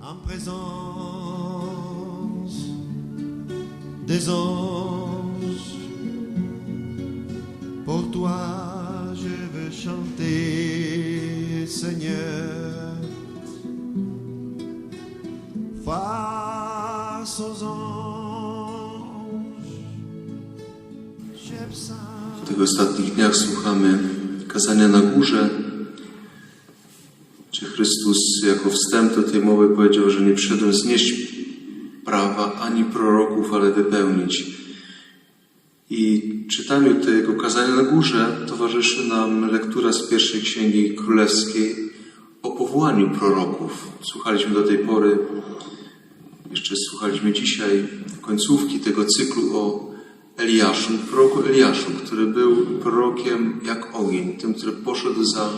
en présence des anges. Pour toi, je veux chanter, Seigneur, face aux anges. W ostatnich dniach słuchamy kazania na górze, gdzie Chrystus jako wstęp do tej mowy powiedział, że nie przyszedłem znieść prawa ani proroków, ale wypełnić. I czytaniu tego kazania na górze towarzyszy nam lektura z pierwszej księgi królewskiej o powołaniu proroków. Słuchaliśmy do tej pory, jeszcze słuchaliśmy dzisiaj końcówki tego cyklu o Eliaszu, proroku Eliaszu, który był prorokiem jak ogień, tym, który poszedł za,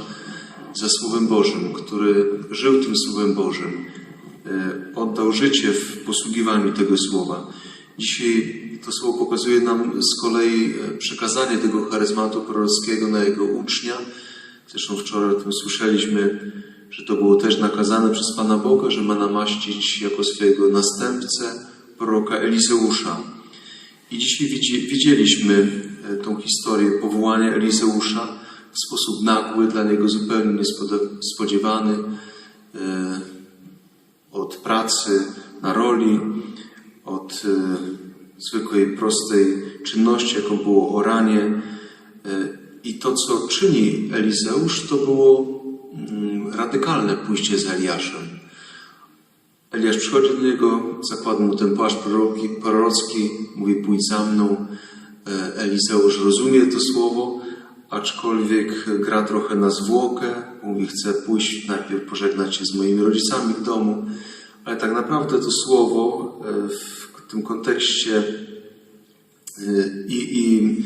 za Słowem Bożym, który żył tym Słowem Bożym, e, oddał życie w posługiwaniu tego Słowa. Dzisiaj to Słowo pokazuje nam z kolei e, przekazanie tego charyzmatu prorockiego na jego ucznia. Zresztą wczoraj o tym słyszeliśmy, że to było też nakazane przez Pana Boga, że ma namaścić jako swojego następcę proroka Elizeusza. I dzisiaj widzi, widzieliśmy e, tą historię powołania Elizeusza w sposób nagły, dla niego zupełnie niespodziewany, e, od pracy na roli, od e, zwykłej, prostej czynności, jaką było oranie. E, I to, co czyni Elizeusz, to było mm, radykalne pójście za Eliaszem. Eliasz przychodzi do niego, zakłada mu ten płaszcz prorocki, mówi pójdź za mną. Elizeusz rozumie to słowo, aczkolwiek gra trochę na zwłokę. Mówi, chcę pójść, najpierw pożegnać się z moimi rodzicami w domu. Ale tak naprawdę to słowo e, w tym kontekście e, i, i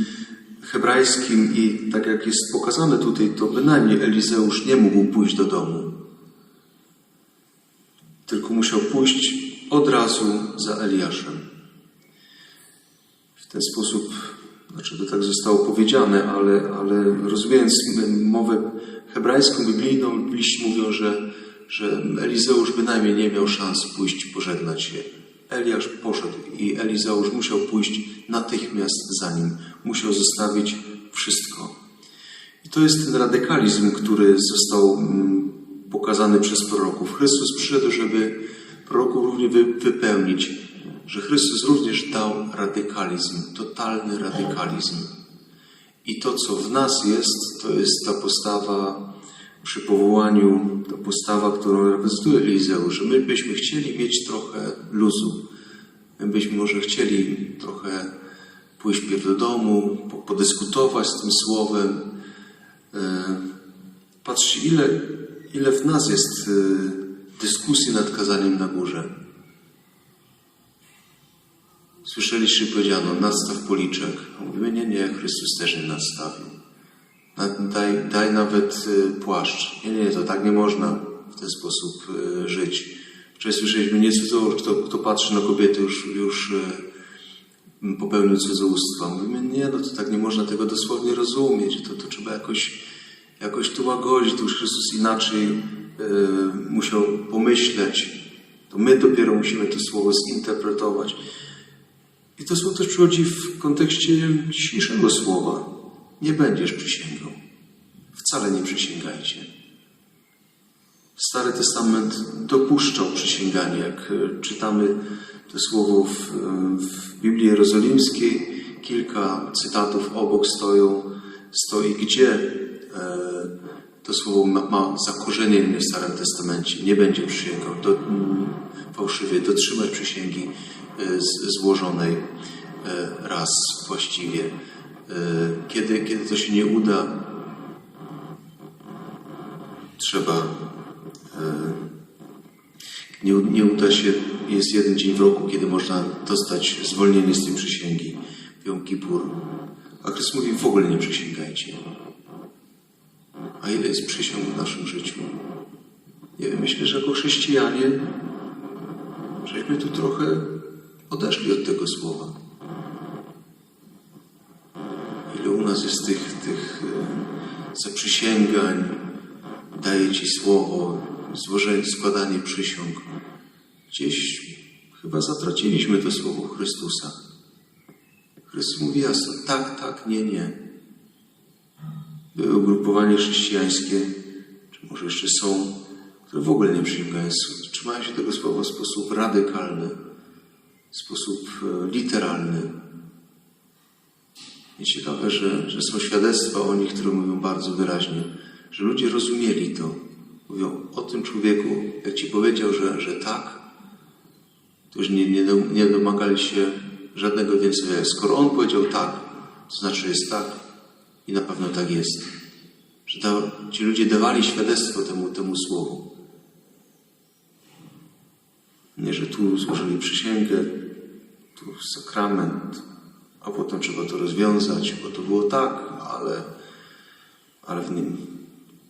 hebrajskim, i tak jak jest pokazane tutaj, to bynajmniej Elizeusz nie mógł pójść do domu tylko musiał pójść od razu za Eliaszem. W ten sposób, znaczy to tak zostało powiedziane, ale, ale rozumiejąc mowę hebrajską, biblijną, bibliści mówią, że, że Elizeusz bynajmniej nie miał szans pójść pożegnać się. Eliasz poszedł i Elizeusz musiał pójść natychmiast za nim. Musiał zostawić wszystko. I to jest ten radykalizm, który został mm, pokazany przez proroków. Chrystus przyszedł, żeby proroków również wy, wypełnić, że Chrystus również dał radykalizm, totalny radykalizm. I to, co w nas jest, to jest ta postawa przy powołaniu, ta postawa, którą reprezentuje Elizeusz, że my byśmy chcieli mieć trochę luzu. My byśmy może chcieli trochę pójść pierw do domu, po- podyskutować z tym słowem, E, Patrzcie, ile, ile w nas jest e, dyskusji nad kazaniem na górze. Słyszeliście, powiedziano, nadstaw policzek. A Mówimy, nie, nie, Chrystus też nie nadstawił. Na- Daj, daj nawet e, płaszcz. Nie, nie, to tak nie można w ten sposób e, żyć. Wczoraj słyszeliśmy, nie cudzołóż, kto, kto patrzy na kobiety już, już e, popełnił cudzołóstwa. Mówimy, nie, no to tak nie można tego dosłownie rozumieć, to, to trzeba jakoś, jakoś tu łagodzić, to już Chrystus inaczej musiał pomyśleć. To my dopiero musimy to słowo zinterpretować. I to słowo też przychodzi w kontekście dzisiejszego słowa. Nie będziesz przysięgał. Wcale nie przysięgajcie. Stary Testament dopuszczał przysięganie. Jak e, czytamy to słowo w, w Biblii Jerozolimskiej, kilka cytatów obok stoją, stoi, gdzie e, to słowo ma, ma zakorzenienie w Starym Testamencie. Nie będzie przysięgał. Do, fałszywie dotrzymać przysięgi e, złożonej e, raz właściwie. E, Kiedy, kiedy to się nie uda, trzeba nie, nie uda się, jest jeden dzień w roku, kiedy można dostać zwolnienie z tej przysięgi, Jom Kippur. A Chrystus mówi, w ogóle nie przysięgajcie. A ile jest przysiąg w naszym życiu? Nie wiem, myślę, że jako chrześcijanie żeśmy tu trochę odeszli od tego słowa. Ile u nas jest tych, tych e, zaprzysięgań, daję Ci słowo, złożenie, składanie przysiąg. gdzieś chyba zatraciliśmy to słowo Chrystusa. Chrystus mówi jasno, tak, tak, nie, nie. Były ugrupowania chrześcijańskie, czy może jeszcze są, które w ogóle nie przyjmują, trzymają się tego słowa w sposób radykalny, w sposób e, literalny. I ciekawe, że, że są świadectwa o nich, które mówią bardzo wyraźnie, że ludzie rozumieli to. Mówią o tym człowieku, jak ci powiedział, że, że tak, to już nie, nie, nie domagali się żadnego więcej. Skoro on powiedział tak, to znaczy jest tak i na pewno tak jest. Że da, ci ludzie dawali świadectwo temu, temu słowu. Nie, że tu złożyli przysięgę, tu sakrament, a potem trzeba to rozwiązać, bo to było tak, ale, ale w nim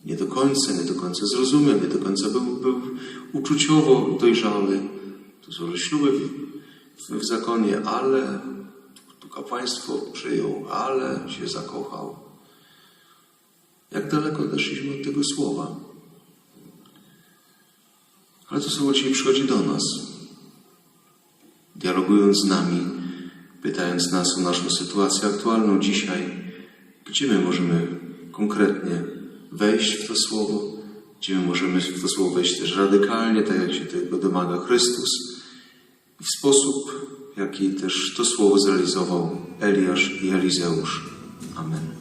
nie do końca, nie do końca zrozumiał, nie do końca był, był uczuciowo dojrzały. Tu złożył śluby w, w, w zakonie, ale tu kapłaństwo przyjął, ale się zakochał. Jak daleko odeszliśmy od tego słowa? Ale to słowo dzisiaj przychodzi do nas dialogując z nami, pytając nas o naszą sytuację aktualną dzisiaj, gdzie my możemy konkretnie wejść w to słowo, gdzie my możemy w to słowo wejść też radykalnie, tak jak się tego domaga Chrystus, i w sposób, jaki też to słowo zrealizował Eliasz i Elizeusz. Amen.